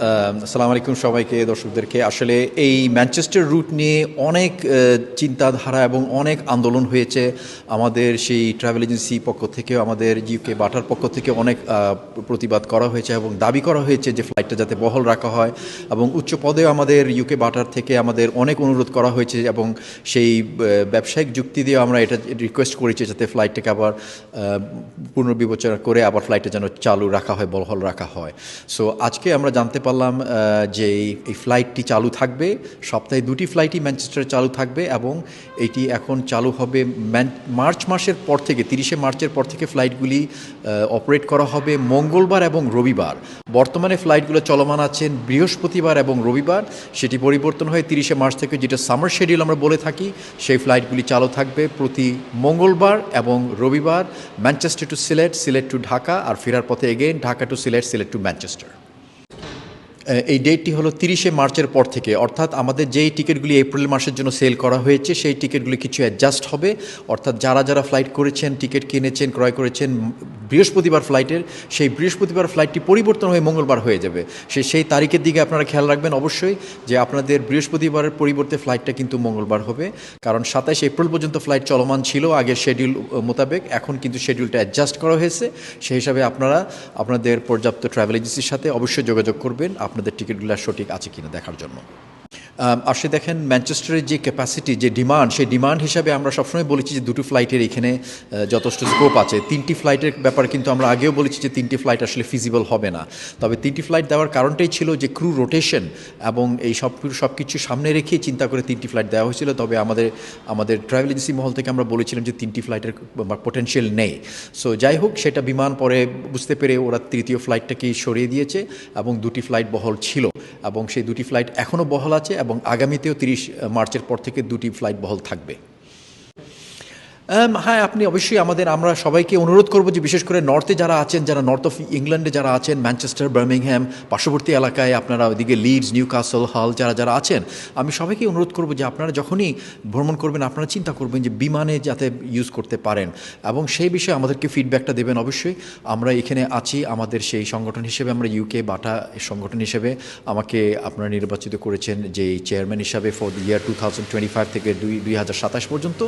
আসসালামু আলাইকুম সবাইকে, দর্শকদেরকে। আসলে এই ম্যানচেস্টার রুট নিয়ে অনেক চিন্তাধারা এবং অনেক আন্দোলন হয়েছে। আমাদের সেই ট্রাভেল এজেন্সি পক্ষ থেকে আমাদের ইউকে বাটার পক্ষ থেকে অনেক প্রতিবাদ করা হয়েছে এবং দাবি করা হয়েছে যে ফ্লাইটটা যাতে বহল রাখা হয় এবং উচ্চ পদেও আমাদের ইউকে বাটার থেকে আমাদের অনেক অনুরোধ করা হয়েছে এবং সেই ব্যবসায়িক যুক্তি দিয়ে আমরা এটা রিকোয়েস্ট করেছি যাতে ফ্লাইটটাকে আবার পুনর্বিবেচনা করে আবার ফ্লাইটটা যেন চালু রাখা হয়, বহল রাখা হয়। সো আজকে আমরা জানতে পারলাম যে এই- ফ্লাইটটি চালু থাকবে। সপ্তাহে দুটি ফ্লাইটই ম্যানচেস্টারে চালু থাকবে এবং এটি এখন চালু হবে মার্চ মাসের পর থেকে, তিরিশে মার্চের পর থেকে ফ্লাইটগুলি অপারেট করা হবে মঙ্গলবার এবং রবিবার। বর্তমানে ফ্লাইটগুলো চলমান আছেন বৃহস্পতিবার এবং রবিবার। সেটি পরিবর্তন হয়ে তিরিশে মার্চ থেকে যেটা সামার শেডিউল আমরা বলে থাকি, সেই ফ্লাইটগুলি চালু থাকবে প্রতি মঙ্গলবার এবং রবিবার। Manchester to Sylhet Sylhet to Dhaka আর ফেরার পথে again Dhaka to Sylhet Sylhet to Manchester এই ডেটটি হলো তিরিশে মার্চের পর থেকে। অর্থাৎ আমাদের যেই টিকিটগুলি এপ্রিল মাসের জন্য সেল করা হয়েছে, সেই টিকিটগুলি কিছু অ্যাডজাস্ট হবে। অর্থাৎ যারা যারা ফ্লাইট করেছেন, টিকিট কিনেছেন, ক্রয় করেছেন বৃহস্পতিবার ফ্লাইটের সেই বৃহস্পতিবার ফ্লাইটটি পরিবর্তন হয়ে মঙ্গলবার হয়ে যাবে। সে, সেই তারিখের দিকে আপনারা খেয়াল রাখবেন অবশ্যই যে আপনাদের বৃহস্পতিবারের পরিবর্তে ফ্লাইটটা কিন্তু মঙ্গলবার হবে। কারণ সাতাশ এপ্রিল পর্যন্ত ফ্লাইট চলমান ছিল আগের শেডিউল মোতাবেক। এখন কিন্তু শেডিউলটা অ্যাডজাস্ট করা হয়েছে। সেই হিসাবে আপনারা, আপনাদের পর্যাপ্ত ট্রাভেল এজেন্সির সাথে অবশ্যই যোগাযোগ করবেন। আপনাদের টিকিটগুলো সঠিক আছে কিনা দেখার জন্য। আসলে দেখেন ম্যানচেস্টারের যে ক্যাপাসিটি যে ডিমান্ড সেই ডিমান্ড হিসাবে আমরা সবসময় বলেছি যে দুটো ফ্লাইটের এখানে যথেষ্ট স্কোপ আছে। তিনটি ফ্লাইটের ব্যাপারে কিন্তু আমরা আগেও বলেছি যে তিনটি ফ্লাইট আসলে ফিজিবল হবে না। তবে তিনটি ফ্লাইট দেওয়ার কারণটাই ছিল যে ক্রু রোটেশন এবং এই সব সব কিছু সামনে রেখে চিন্তা করে তিনটি ফ্লাইট দেওয়া হয়েছিল। তবে আমাদের আমাদের ট্রাভেল এজেন্সি মহল থেকে আমরা বলেছিলাম যে তিনটি ফ্লাইটের পোটেনশিয়াল নেই। সো যাই হোক, সেটা বিমান পরে বুঝতে পেরে ওরা তৃতীয় ফ্লাইটটাকেই সরিয়ে দিয়েছে এবং দুটি ফ্লাইট বহল ছিল এবং সেই দুটি ফ্লাইট এখনও বহল আছে এবং আগামীতেও তিরিশ মার্চের পর থেকে দুটি ফ্লাইট বহল থাকবে। হ্যাঁ আপনি অবশ্যই আমাদের, আমরা সবাইকে অনুরোধ করব যে বিশেষ করে নর্থে যারা আছেন, যারা নর্থ অফ ইংল্যান্ডে যারা আছেন ম্যানচেস্টার বার্মিংহ্যাম পার্শ্ববর্তী এলাকায়, আপনারা ওইদিকে লিডস নিউ কাসল হল যারা যারা আছেন, আমি সবাইকে অনুরোধ করব যে আপনারা যখনই ভ্রমণ করবেন, আপনারা চিন্তা করবেন যে বিমানে যাতে ইউজ করতে পারেন। এবং সেই বিষয়ে আমাদেরকে ফিডব্যাকটা দেবেন অবশ্যই। আমরা এখানে আছি আমাদের সেই সংগঠন হিসেবে, আমরা ইউকে বাটা সংগঠন হিসেবে, আমাকে আপনারা নির্বাচিত করেছেন যে চেয়ারম্যান হিসাবে for the year two thousand twenty five থেকে দুই দুই হাজার সাতাশ পর্যন্ত।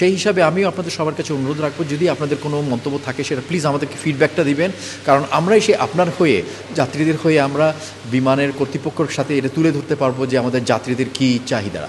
সেই হিসাবে আমিও আপনাদের সবার কাছে অনুরোধ রাখব, যদি আপনাদের কোনো মন্তব্য থাকে সেটা প্লিজ আমাদেরকে ফিডব্যাকটা দিবেন। কারণ আমরাই সে আপনার হয়ে, যাত্রীদের হয়ে আমরা বিমানের কর্তৃপক্ষের সাথে এটা তুলে ধরতে পারব যে আমাদের যাত্রীদের কী চাহিদা